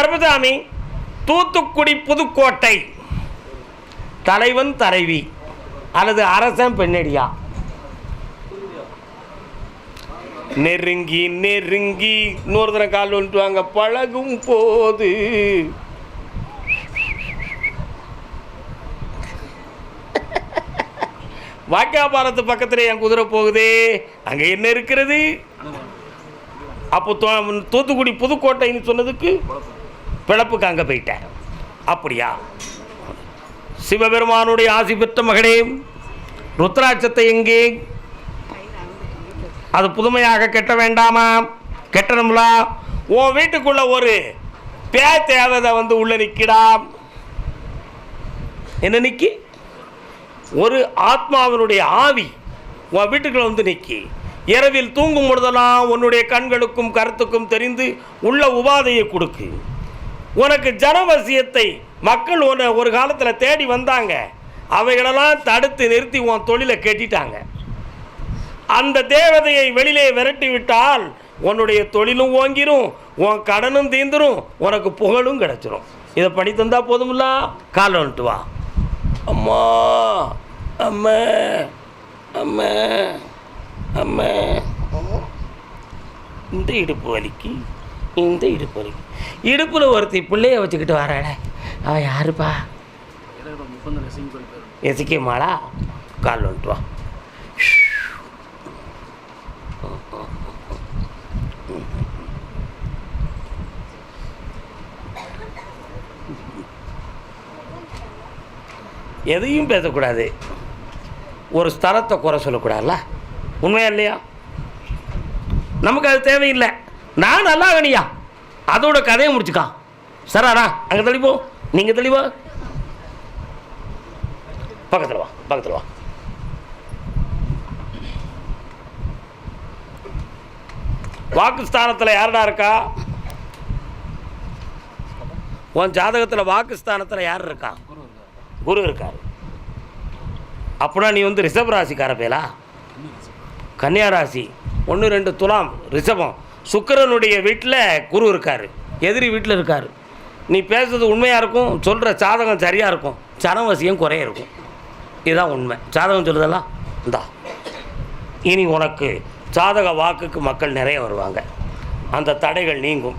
கர்மசாமி தூத்துக்குடி புதுக்கோட்டை. தலைவன் தலைவி அல்லது அரசன் பெண்ணடியா? நெருங்கி நெருங்கி இன்னொரு தடவை கால் வந்துட்டு பழகும் போது. வாக்கியாபாரத்து பக்கத்தில் என் குதிரை போகுது அங்கே என்ன இருக்கிறது? அப்போ தூத்துக்குடி புதுக்கோட்டைன்னு சொன்னதுக்கு பிழப்புக்கு அங்கே போயிட்டேன் அப்படியா? சிவபெருமானுடைய ஆசி பெற்ற மகளே ருத்ராட்சத்தை எங்கே? அது புதுமையாக கெட்ட வேண்டாமா? கெட்டணும்ல? உன் வீட்டுக்குள்ள ஒரு பே தேவதை வந்து உள்ள நிற்கிடா என்ன நிக்கி? ஒரு ஆத்மாவினுடைய ஆவி உன் வீட்டுக்குள்ள வந்து நிக்கி. இரவில் தூங்கும் பொழுதெல்லாம் உன்னுடைய கண்களுக்கும் கருத்துக்கும் தெரிந்து உள்ள உபாதையை கொடுக்கு. உனக்கு ஜனவசியத்தை மக்கள் உன்னை ஒரு காலத்தில் தேடி வந்தாங்க. அவைகளெல்லாம் தடுத்து நிறுத்தி உன் தொழிலை கெட்டிட்டாங்க. அந்த தேவதையை வெளியிலே விரட்டி விட்டால் உன்னுடைய தொழிலும் ஓங்கிரும் உன் கடனும் தீந்துரும் உனக்கு புகழும் கிடைச்சிரும். இதை பண்ணி தந்தால் போதும்ல கால் வந்துட்டு வா. அம்மா அம்மா அம்மா அம்மா. இந்த இடுப்பு வலிக்கு இந்த இடுப்பு வலிக்கு. இடுப்பில் ஒருத்தி பிள்ளைய வச்சுக்கிட்டு வராட அவ யாருப்பா? எசிக்கே மாளா கால் வந்துட்டு வா. எதையும் பேசக்கூடாது. ஒரு ஸ்தலத்தை குறை சொல்லக்கூடாதுல்ல? உண்மையா இல்லையா? நமக்கு அது தேவையில்லை. நான் நல்லா வேணியா அதோட கதையை முடிச்சுக்கான் சராடா அங்கே தெளிவோம் நீங்கள் தெளிவா பக்கத்தில் வா பக்கத்தில் வா. வாக்குஸ்தானத்தில் யாருடா இருக்கா? உன் ஜாதகத்தில் வாக்குஸ்தானத்தில் யார் இருக்கா? குரு இருக்கார். அப்படின்னா நீ வந்து ரிஷப் ராசிக்கார பேலா? கன்னியா ராசி. ஒன்று ரெண்டு துலாம் ரிஷபம். சுக்கரனுடைய வீட்டில் குரு இருக்கார். எதிரி வீட்டில் இருக்கார். நீ பேசுறது உண்மையாக இருக்கும் சொல்கிற சாதகம் சரியாக இருக்கும் சனவசியம் குறைய இருக்கும். இதுதான் உண்மை. சாதகம் சொல்லுதெல்லாம் இந்தா. இனி உனக்கு சாதக வாக்குக்கு மக்கள் நிறைய வருவாங்க. அந்த தடைகள் நீங்கும்.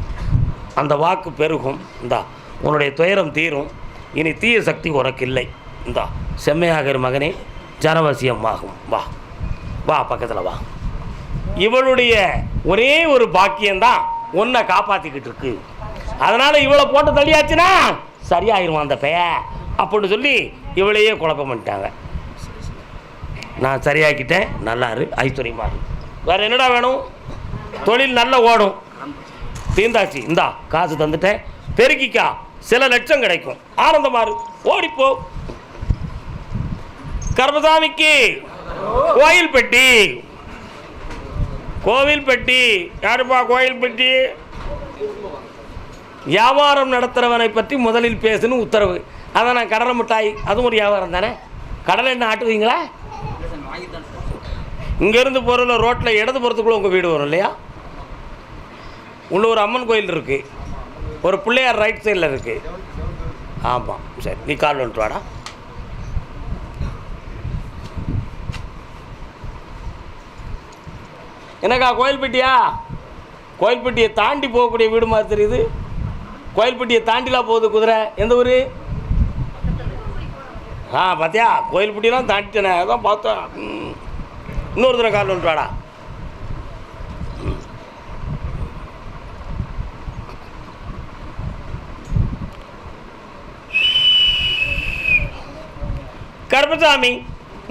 அந்த வாக்கு பெருகும். இந்தா. உன்னுடைய துயரம் தீரும். இனி தீய சக்தி உனக்கு இல்லை. இந்தா. செம்மையாக மகனே. ஜனவசியம் ஆகும் வா. வா பக்கத்தில் வா. இவளுடைய ஒரே ஒரு பாக்கியம்தான் உன்னை காப்பாற்றிக்கிட்டு இருக்கு அதனால் இவளை போட்டு தள்ளியாச்சுன்னா சரியாயிருவான் அந்த பெய. அப்படின்னு சொல்லி இவளையே குழப்பம் பண்ணிட்டாங்க. நான் சரியாக்கிட்டேன். நல்லா இரு. ஐஸ்வர்யமா வேறு என்னடா வேணும்? தொழில் நல்லா ஓடும். தீந்தாச்சு. இந்தா காசு தந்துட்டேன். பெருக்கிக்கா. சில லட்சம் கிடைக்கும். ஆனந்தமா ஓடிப்போ. கர்மசாமிக்கு கோயில் பெட்டி கோவில்பட்டி யாருப்பா கோயில்பட்டி வியாபாரம் நடத்துகிறவனை பற்றி முதலில் பேசணும் உத்தரவு. அதான் நான் கடலை மிட்டாய் அதுவும் ஒரு வியாபாரம் தானே? கடலை என்ன ஆட்டுவீங்களா? இங்கேருந்து போகிறதுல ரோட்டில் இடது போகிறதுக்குள்ளே உங்கள் வீடு வரும் இல்லையா? உள்ள ஒரு அம்மன் கோயில் இருக்குது ஒரு பிள்ளையார் ரைட் சைடில் இருக்குது ஆமாம் சரி நீ கால் வந்துட்டு வாடா. என்னக்கா கோயில்பட்டியா? கோயில்பட்டியை தாண்டி போகக்கூடிய வீடு மாதிரி தெரியுது. கோயில்பட்டியை தாண்டிலாம் போகுது குதிரை. எந்த ஊர்? ஆ பார்த்தியா கோயில்பட்டியெலாம் தாண்டிட்டேனே அதான் பார்த்தேன். இன்னொரு தடவை கால் வந்துட்டு கருப்பசாமி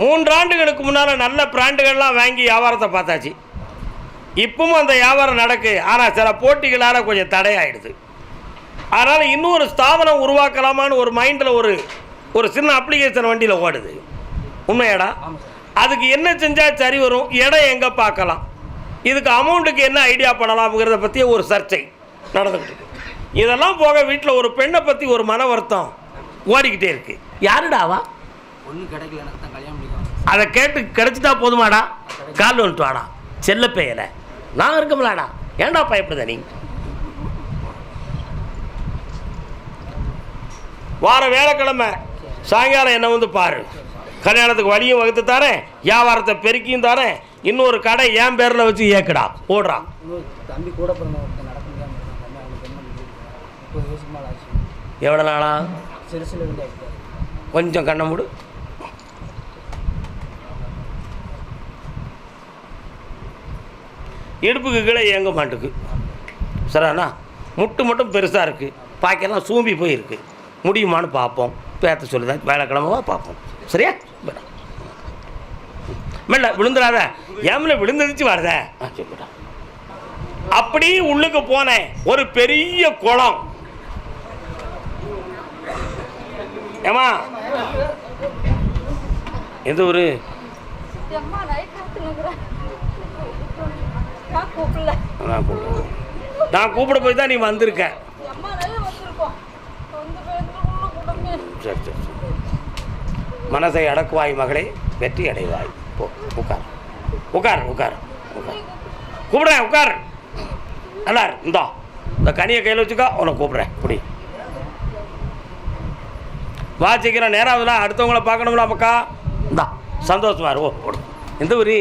மூன்றாண்டுகளுக்கு முன்னால் நல்ல பிராண்டுகள்லாம் வாங்கி வியாபாரத்தை பார்த்தாச்சு. இப்பவும் அந்த வியாபாரம் நடக்கு. ஆனால் சில போட்டிகளால் கொஞ்சம் தடையாயிடுது. அதனால் இன்னொரு ஸ்தாபனம் உருவாக்கலாமான்னு ஒரு மைண்டில் ஒரு ஒரு சின்ன அப்ளிகேஷன் வண்டியில் ஓடுது. உண்மையாடா? அதுக்கு என்ன செஞ்சால் சரி வரும்? இடம் எங்கே பார்க்கலாம்? இதுக்கு அமௌண்ட்டுக்கு என்ன ஐடியா பண்ணலாம்ங்கிறத பற்றி ஒரு சர்ச்சை நடந்துக்கிட்டு இதெல்லாம் போக வீட்டில் ஒரு பெண்ணை பற்றி ஒரு மன வருத்தம் ஓடிக்கிட்டே இருக்கு. யாருடாவா ஒண்ணு கிடைக்கல. அதை கேட்டு கிடைச்சிட்டா போதுமாடா? கால் வந்துட்டு வாடா. செல்ல பெயரை. நான் இருக்கமில்லாடா. ஏன்டா பயப்படுத நீ? வார வேலைக்கிழமை சாயங்காலம் என்ன வந்து பாரு. கல்யாணத்துக்கு வழியும் வகுத்து தரேன் வியாபாரத்தை பெருக்கியும் தரேன். இன்னொரு கடை என் பேரில் வச்சு ஏக்கடா போடுறா. இன்னொரு தம்பி கூட எவ்வளோ நாளா கொஞ்சம் கண்ணை மூடு. இடுப்புக்கு கீழே இயங்க மாட்டுக்கு. சரிண்ணா முட்டு மட்டும் பெருசாக இருக்குது பாக்கெல்லாம் சூம்பி போயிருக்கு. முடியுமான்னு பார்ப்போம். பேத்த சொல்லுதான் வேலைக்கிழமைவா பார்ப்போம். சரியா? மேடம் மெல்ல விழுந்துடாத. ஏமில் விழுந்துருச்சு வருத அப்படியே உள்ளுக்கு போனேன். ஒரு பெரிய குளம். ஏமா எந்த ஒரு அம்மா நைட் நான் கூப்பிடல. நான் கூப்பிட போய் தான் நீ வந்திருக்க. சரி சரி சரி. மனசை அடக்குவாய் மகளே வெற்றி அடைவாய். போ உட்கார். உட்கார் உட்கார் உட்கார். கூப்பிடுறேன் உட்கார். இரு. இந்தா. இந்த கனியை கையில் வச்சுக்கோ. உன்னை கூப்பிட்றேன். இப்படி வா சீக்கிரம் நேரம் ஆகுதுல அடுத்தவங்கள பார்க்கணும்ல மக்கா இந்தா. சந்தோஷமா இரு. ஓ ஓடு. எந்த ஊர்?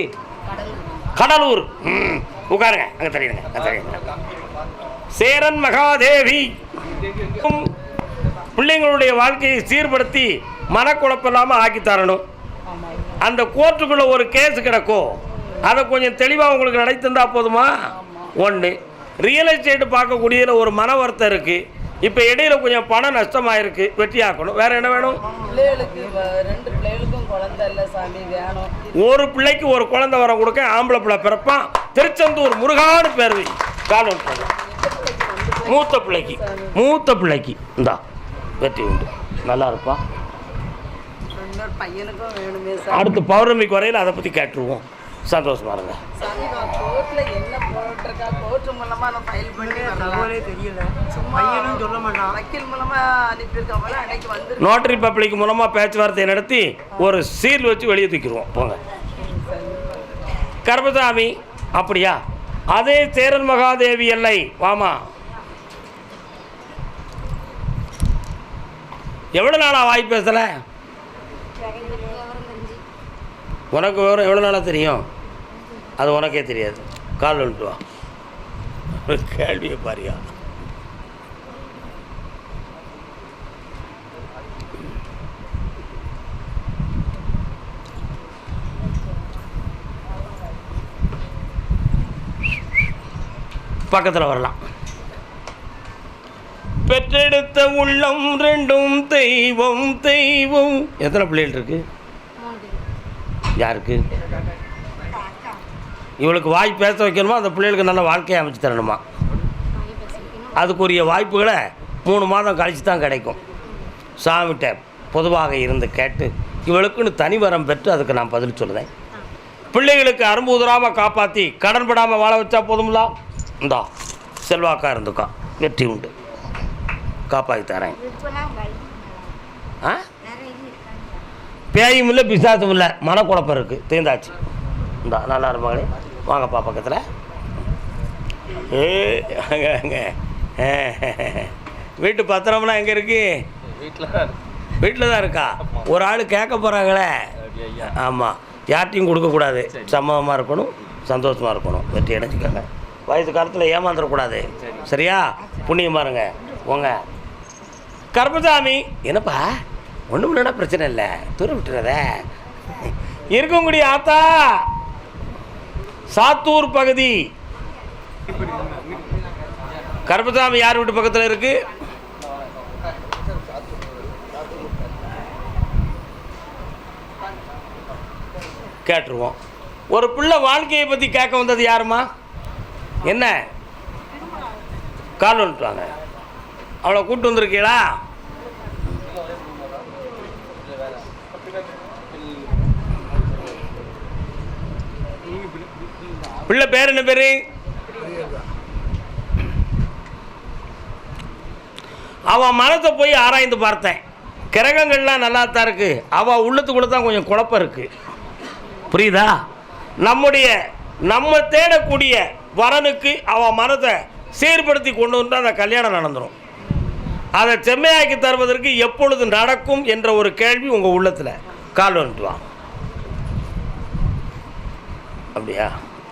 கடலூர். ம். உட்காருங்க அங்கே தெரியுங்க அங்கே தெரியுங்க சேரன் மகாதேவி. பிள்ளைங்களுடைய வாழ்க்கையை சீர்படுத்தி மனக்குழப்பம் இல்லாமல் ஆக்கி தரணும். அந்த கோர்ட்டுக்குள்ளே ஒரு கேஸ் கிடக்கும். அதை கொஞ்சம் தெளிவாக உங்களுக்கு நடத்தி தந்தா போதுமா? ஒன்று ரியல் எஸ்டேட் பார்க்கக்கூடியதில் ஒரு மன வருத்தம் இருக்குது இப்போ இடையில கொஞ்சம் பணம் நஷ்டமாயிருக்கு வெற்றியாக்கணும் வேறு என்ன வேணும். ஒரு பிள்ளைக்கு ஒரு குழந்தை வரம் கொடுக்க ஆம்பளை பிள்ளை பிறப்பான். திருச்செந்தூர் முருகான்னு பேர் வை. கால் மூத்த பிள்ளைக்கு. மூத்த பிள்ளைக்கு. இந்தா வெற்றி உண்டு. நல்லா இருப்பா. அடுத்து பௌர்ணமிக்கு வரையில் அதை பற்றி கேட்டுருவோம். சந்தோஷமா இருங்க. நோட்டரி பப்ளிக் மூலமாக பேச்சுவார்த்தை நடத்தி ஒரு சீல் வச்சு வெளியே தூக்கிடுவோம். போங்க. கர்மசாமி அப்படியா? அதே சேரன் மகாதேவி எல்லை. வாமா. எவ்வளோ நாளாக வாய் பேசலை? உனக்கு விவரம் எவ்வளோ நாளாக தெரியும்? அது உனக்கே தெரியாது. கால் வந்துட்டு வா. கேள்வியை பாரியா. பக்கத்தில் வரலாம். பெற்றெடுத்த உள்ளம் ரெண்டும் தெய்வம் தெய்வம். எத்தனை பிள்ளைகள் இருக்கு? யாருக்கு? இவளுக்கு வாய் பேச வைக்கணுமா? அந்த பிள்ளைகளுக்கு நல்ல வாழ்க்கையை அமைச்சு தரணுமா? அதுக்குரிய வாய்ப்புகளை மூணு மாதம் கழிச்சு தான் கிடைக்கும். சாமிகிட்ட பொதுவாக இருந்து கேட்டு இவளுக்குன்னு தனி வரம் பெற்று அதுக்கு நான் பதில் சொல்லுவேன் பிள்ளைகளுக்கு அரும்பு உதறாமல் காப்பாற்றி கடன் படாமல் வாழ வச்சா போதும்லாம் இந்தா செல்வாக்கா இருந்துக்கா வெற்றி உண்டு. காப்பாற்றி தரேன். ஆ? பேயும் இல்லை பிசாசும் இல்லை. மனக்குழப்பம் இருக்குது தீர்ந்தாச்சு. இந்தா நல்லா இருப்பாங்களே வாங்கப்பா பக்கத்தில். ஏ அங்கே அங்கே. வீட்டு பத்திரம்லாம் எங்கே இருக்கு? வீட்டில் தான் இருக்கா? ஒரு ஆள் கேட்க போகிறாங்களே ஆமாம் யார்ட்டையும் கொடுக்கக்கூடாது. சம்மதமாக இருக்கணும் சந்தோஷமாக இருக்கணும். வெற்றி அடைஞ்சிக்கோங்க. வயசு காலத்தில் ஏமாந்துடக்கூடாது சரியா? புண்ணியம் பாருங்க. போங்க. கருப்பசாமி என்னப்பா? ஒன்றும் இல்லைன்னா பிரச்சனை இல்லை. தூர விட்டுறத? இருக்கக்கூடிய ஆத்தா. சாத்தூர் பகுதி. கருப்பசாமி யார் வீட்டு பக்கத்தில் இருக்கு? கேட்டுருவோம். ஒரு பிள்ளை வாழ்க்கையை பற்றி கேட்க வந்தது யாருமா என்ன? கால் வந்துட்டுவாங்க அவளை கூப்பிட்டு வந்திருக்கீங்களா பிள்ளை பேர் என்ன பேரு? அவன் மனத்தை போய் ஆராய்ந்து பார்த்தேன். கிரகங்கள்லாம் நல்லா தான் இருக்கு. அவள் உள்ளத்துக்குள்ள தான் கொஞ்சம் குழப்பம் இருக்கு. புரியுதா? நம்முடைய நம்ம தேடக்கூடிய வரனுக்கு அவன் மனதை சீர்படுத்தி கொண்டு வந்தால் அந்த கல்யாணம் நடந்துடும் அதை செம்மையாக்கி தருவதற்கு எப்பொழுது நடக்கும் என்ற ஒரு கேள்வி உங்கள் உள்ளத்தில். கால் வந்துட்டு வா. அப்படியா?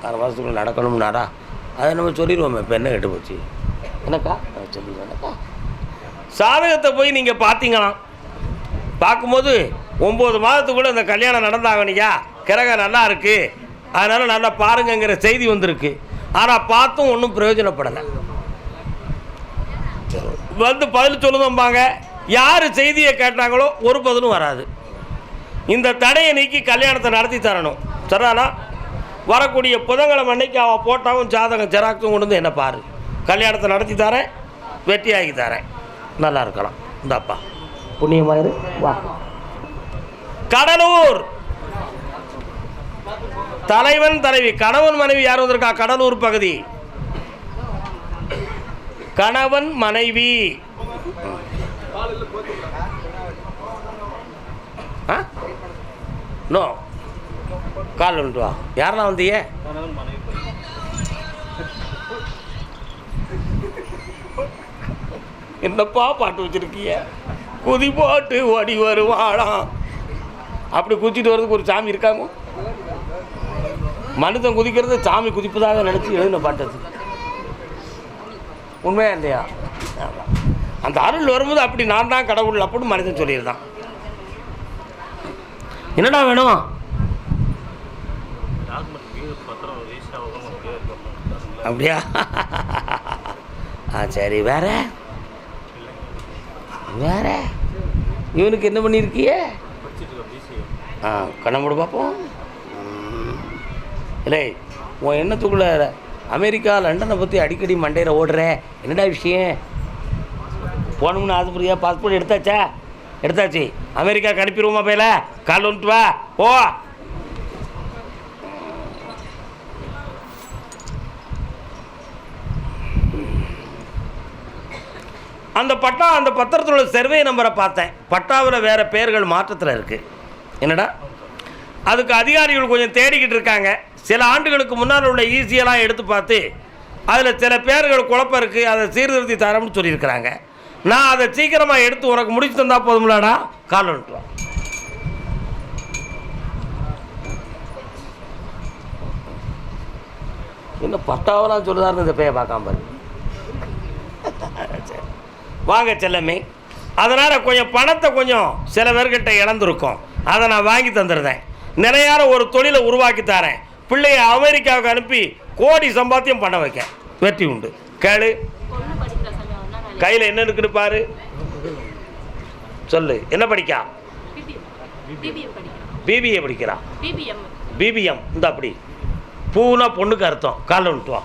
ஆறு மாதத்துக்குள்ள நடக்கணும்னாடா அதை நம்ம சொல்லிடுவோமே இப்போ என்ன கெட்டு போச்சு? என்னக்கா? நான் சொல்லிடுவேன் சாதகத்தை போய் நீங்கள் பார்த்தீங்களாம். பார்க்கும்போது ஒம்பது மாதத்துக்குள்ளே இந்த கல்யாணம் நடந்தாகணியா கிரகம் நல்லா இருக்குது அதனால் நல்லா பாருங்கங்கிற செய்தி வந்திருக்கு. ஆனால் பார்த்தும் ஒன்றும் பிரயோஜனப்படலை. வந்து பதில் சொல்லுதம்பாங்க. யார் செய்தியை கேட்டாங்களோ ஒரு பதிலும் வராது. இந்த தடையை நீக்கி கல்யாணத்தை நடத்தி தரணும். சரிதானா? வரக்கூடிய புதன்கிழமை அன்னைக்கு அவன் போட்டாவும் ஜாதகம் ஜெராக்ஸும் கொண்டு வந்து என்ன பாரு? கல்யாணத்தை நடத்தி தரேன் வெற்றியாகி தரேன். நல்லா இருக்கலாம். இந்தாப்பா. புண்ணியமாயிரு. வா. கடலூர். தலைவன் தலைவி கணவன் மனைவி யார் வந்திருக்கா? கடலூர் பகுதி. கணவன் மனைவி. ஆ? நோ. கால் வந்துட்டு வா. யாரெல்லாம் வந்தீங்க? என்னப்பா பாட்டு வச்சிருக்கீங்க? குதி போட்டு ஓடி வருவாளாம். அப்படி குதிச்சிட்டு வர்றதுக்கு ஒரு சாமி இருக்காங்க மனிதன் குதிக்கிறது சாமி குதிப்பதாக நினச்சி எழுதின பாட்டு உண்மையா இல்லையா? அந்த அருள் வரும்போது அப்படி நான் தான் கடவுள் அப்படின்னு மனிதன் சொல்லியிருந்தான். என்னடா வேணும்? அப்படியா? ஆ சரி. வேற? வேற? இவனுக்கு என்ன பண்ணியிருக்கிய? ஆ கண்ண பார்ப்போம் இல்லை உன் எண்ணத்துக்குள்ளே அமெரிக்கா லண்டனை பற்றி அடிக்கடி மண்டையில் ஓடுற. என்னடா விஷயம்? போகணும்னு ஆசைப்படுறியா? பாஸ்போர்ட் எடுத்தாச்சா? எடுத்தாச்சு. அமெரிக்கா அனுப்பிடுவோமா பையில? கால் வந்துட்டு வா. ஓ அந்த பட்டா அந்த பத்திரத்தில் உள்ள சர்வே நம்பரை பார்த்தேன். பட்டாவில் வேறு பெயர்கள் மாற்றத்தில் இருக்குது என்னடா? அதுக்கு அதிகாரிகள் கொஞ்சம் தேடிக்கிட்டு இருக்காங்க. சில ஆண்டுகளுக்கு முன்னால் உள்ள ஈஸியெல்லாம் எடுத்து பார்த்து அதில் சில பேர்கள் குழப்பம் இருக்குது அதை சீர்திருத்தி தரோம்னு சொல்லியிருக்கிறாங்க. நான் அதை சீக்கிரமாக எடுத்து உனக்கு முடிச்சு தந்தால் போதும்லாடா கால் வந்துட்டு என்ன பட்டாவெல்லாம் சொல்லுதாருன்னு இந்த பேய பார்க்காம பாரு. சரி. வாங்க செல்லமே. அதனால் கொஞ்சம் பணத்தை கொஞ்சம் சில பேர்கிட்ட இழந்திருக்கோம். அதை நான் வாங்கி தந்துடுறேன். நிறையார ஒரு தொழிலை உருவாக்கி தரேன். பிள்ளைய அமெரிக்காவுக்கு அனுப்பி கோடி சம்பாத்தியம் பண்ண வைக்க. வெற்றி உண்டு. கேளு. கையில் என்ன இருக்குன்னு பாரு. சொல்லு. என்ன படிக்கா பிபிஏ படிக்கிறா. பிபிஎம் இந்த அப்படி. பூனா பொண்ணுக்கு அர்த்தம். காலைல விட்டு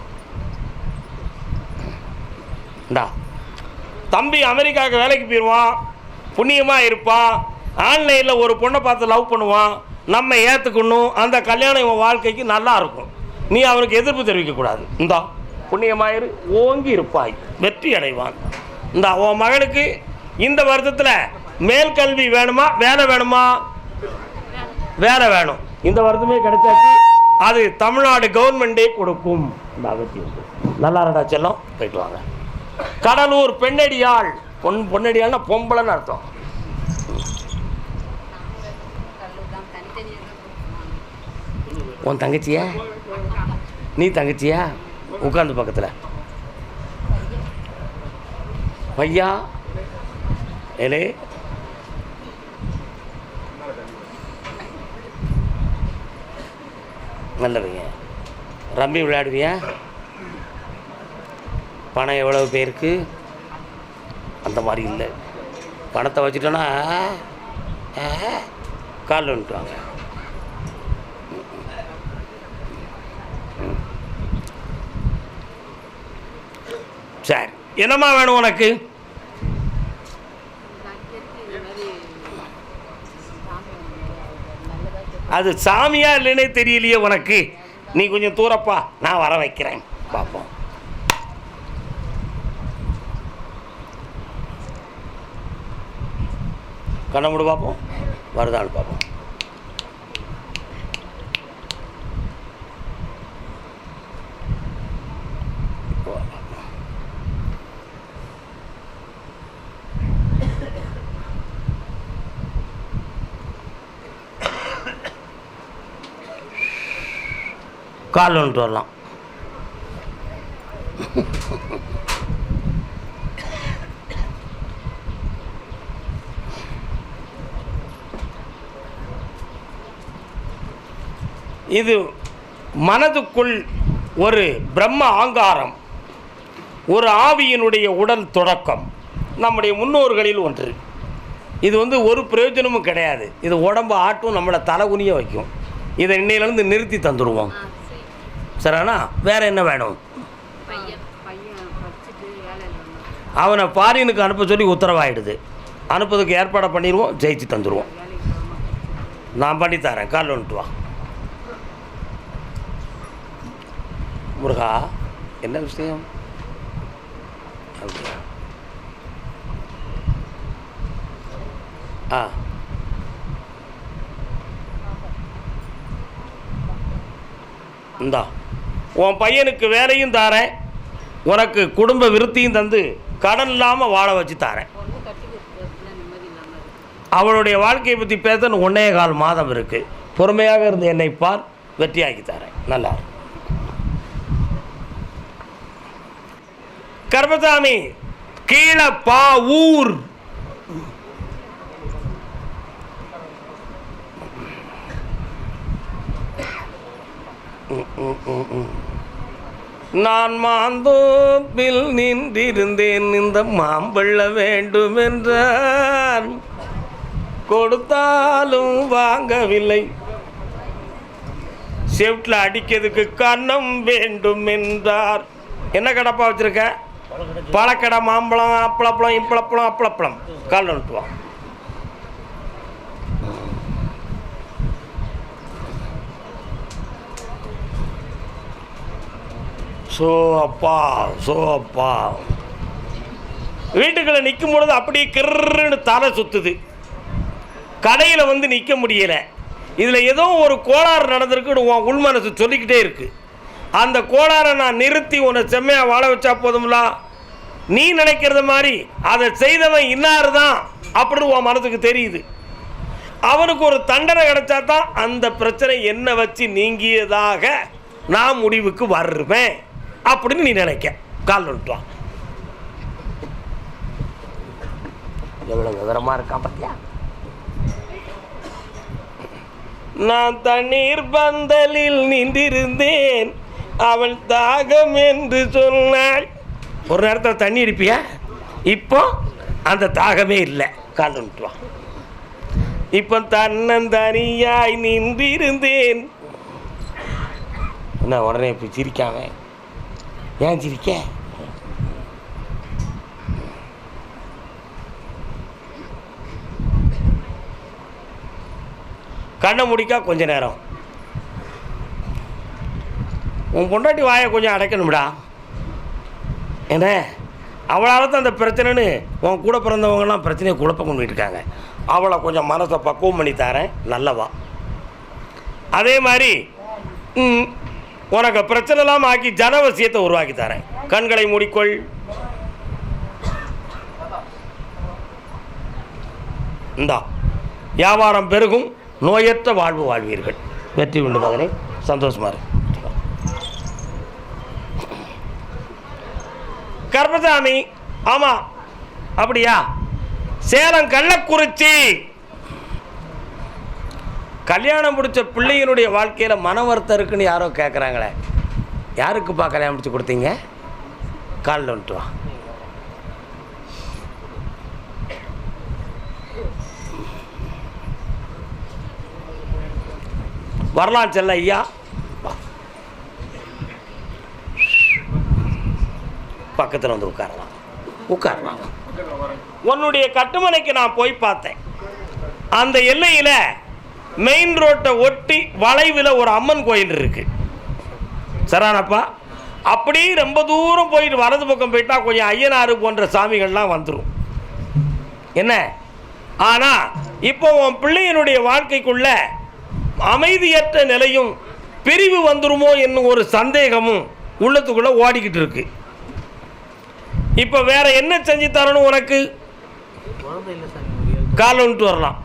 இந்தா. தம்பி அமெரிக்காவுக்கு வேலைக்கு போயிடுவான் புண்ணியமாக இருப்பான். ஆன்லைனில் ஒரு பொண்ணை பார்த்து லவ் பண்ணுவான். நம்ம ஏற்றுக்கணும் அந்த கல்யாணம் இவன் வாழ்க்கைக்கு நல்லா இருக்கும். நீ அவனுக்கு எதிர்ப்பு தெரிவிக்கக்கூடாது. இந்தா புண்ணியமாயிரு ஓங்கி இருப்பாய். வெற்றி அடைவான். இந்த உன் மகனுக்கு இந்த வருடத்தில் மேல் கல்வி வேணுமா? வேலை வேணுமா? வேலை வேணும். இந்த வருடமே கிடைச்சாச்சு. அது தமிழ்நாடு கவர்மெண்டே கொடுக்கும். இந்த நல்லா இருந்தா செல்லம். போயிட்டு வாங்க. கடலூர் பெண்ணடியாள். பொன் பொன்னடியாள்னா பொம்பளைன்னு அர்த்தம். உன் தங்கச்சியா? நீ தங்கச்சியா? உட்காந்து பக்கத்தில். பையா? ஏலே? நல்ல பையன் ரம்மி விளையாடுவியா? பணம் எவ்வளவு பேருக்கு? அந்த மாதிரி இல்லை. பணத்தை வச்சுட்டோன்னா காலில் வந்துட்டுவாங்க. சரி. என்னம்மா வேணும் உனக்கு? அது சாமியா இல்லைன்னே தெரியலையே உனக்கு. நீ கொஞ்சம் தூரப்பா நான் வர வைக்கிறேன். பார்ப்போம் கண்ண மூடு பார்ப்போம் வருதான்னு பார்ப்போம் கால் வந்துட்டு வரலாம். இது மனதுக்குள் ஒரு பிரம்ம ஆங்காரம் ஒரு ஆவியினுடைய உடல் தொடக்கம் நம்முடைய முன்னோர்களில் ஒன்று. இது வந்து ஒரு பிரயோஜனமும் கிடையாது. இது உடம்பு ஆட்டும் நம்மளை தலைகுனிய வைக்கும். இதை இன்னையிலேருந்து நிறுத்தி தந்துடுவோம். சரிண்ணா வேறு என்ன வேணும்? அவனை ஃபாரினுக்கு அனுப்ப சொல்லி உத்தரவாயிடுது. அனுப்புறதுக்கு ஏற்பாடை பண்ணிடுவோம் ஜெயிச்சு தந்துடுவோம் நான் பண்ணித்தரேன் கால் வந்துட்டு வா. முருகா என்ன விஷயம்? அப்படியா? ஆ. இந்தா. உன் பையனுக்கு வேலையும் தாரேன். உனக்கு குடும்ப விருத்தியும் தந்து கடன் இல்லாமல் வாழ வச்சு தாரேன். அவளுடைய வாழ்க்கையை பற்றி பேச ஒன்னே கால் மாதம் இருக்குது பொறுமையாக இருந்து என்னை பார் வெற்றியாக்கி தரேன். நல்லா கர்மசாமி கீழே பா ஊர் ம், ம், ம், ம். நான் மாந்தோப்பில் நின்றிருந்தேன். இந்த மாம்பழ வேண்டுமென்றார் கொடுத்தாலும் வாங்கவில்லை. செவ்ட்டில் அடிக்கிறதுக்கு கன்னம் வேண்டும் என்றார் என்ன கடப்பா வச்சிருக்க? பழக்கடை மாம்பழம் அப்பளப்பழம் இப்பளப்பழம் அப்பளப்பழம். கால் வந்துட்டு சோ அப்பா சோ அப்பா வீட்டுக்குள்ள நிற்கும் பொழுது அப்படியே கிருன்னு தலை சுற்றுது கடையில் வந்து நிற்க முடியலை. இதில் ஏதோ ஒரு கோளாறு நடந்திருக்குன்னு உன் உள்மனசு சொல்லிக்கிட்டே இருக்குது அந்த கோளாறை நான் நிறுத்தி உன்னை செம்மையாக வாழ வச்சா போதும்ல? நீ நினைக்கிறது மாதிரி அதை செய்தவன் இன்னார் தான் அப்படின்னு உன் மனதுக்கு தெரியுது. அவனுக்கு ஒரு தண்டனை கிடைச்சா தான் அந்த பிரச்சனை என்ன வச்சு நீங்கியதாக நான் முடிவுக்கு வருவேன். அப்படின்னு நீ நினைக்க. கால் வந்துட்டான் எவ்வளோ விவரமாக இருக்கான் பார்த்தியா நான் தண்ணீர் பந்தலில் நின்றிருந்தேன். அவள் தாகம் என்று சொன்னாள். ஒரு நேரத்தில் தண்ணி இருப்பியா இப்போ அந்த தாகமே இல்லை. கால் வந்துட்டு இப்போ இப்போ தன்னந்தனியாய் நின்றிருந்தேன். என்ன உடனே இப்போ சிரிக்காம? ஏன் சிரிக்க கண்ணை முடிக்கா கொஞ்ச நேரம். உன் பொண்டாட்டி வாயை கொஞ்சம் அடைக்கணும்டா. என்ன? அவளால் தான் அந்த பிரச்சனைன்னு உன் கூட பிறந்தவங்கலாம் பிரச்சனையை குழப்பம் பண்ணிட்டுருக்காங்க இருக்காங்க. அவளை கொஞ்சம் மனசை பக்குவம் பண்ணி தரேன் நல்லவா. அதே மாதிரி ம், உனக்கு பிரச்சனை இல்லாமல் ஆக்கி ஜனவசியத்தை உருவாக்கி தரேன். கண்களை மூடிக்கொள். இந்தா வியாபாரம் பெருகும் நோயற்ற வாழ்வு வாழ்வீர்கள். வெற்றி உண்டு மகனே. சந்தோஷமாக கர்மசாமி ஆமாம் அப்படியா? சேலம் கள்ளக்குறிச்சி. கல்யாணம் முடிச்ச பிள்ளையினுடைய வாழ்க்கையில் மன வருத்தம் இருக்குன்னு யாரோ கேட்குறாங்களே யாருக்குப்பா கல்யாணம் முடிச்சு கொடுத்தீங்க? காலில் வந்துட்டு வா. வரலாம் செல்ல ஐயா. பக்கத்தில் வந்து உட்காரலாம். உட்காரலாம். உன்னுடைய கட்டுமனைக்கு நான் போய் பார்த்தேன். அந்த எல்லையில் மெயின் ரோட்டை ஒட்டி வளைவில் ஒரு அம்மன் கோயில் இருக்கு. சரானப்பா அப்படியே ரொம்ப தூரம் போயிட்டு வலது பக்கம் போயிட்டா கொஞ்சம் ஐயனாறு போன்ற சாமிகள்லாம் வந்துடும் என்ன? ஆனால் இப்போ உன் பிள்ளையினுடைய வாழ்க்கைக்குள்ள அமைதியற்ற நிலையும் பிரிவு வந்துருமோ என்னும் ஒரு சந்தேகமும் உள்ளத்துக்குள்ள ஓடிக்கிட்டு இருக்கு. இப்போ வேற என்ன செஞ்சு தரணும் உனக்கு? கால் வந்துட்டு வரலாம்.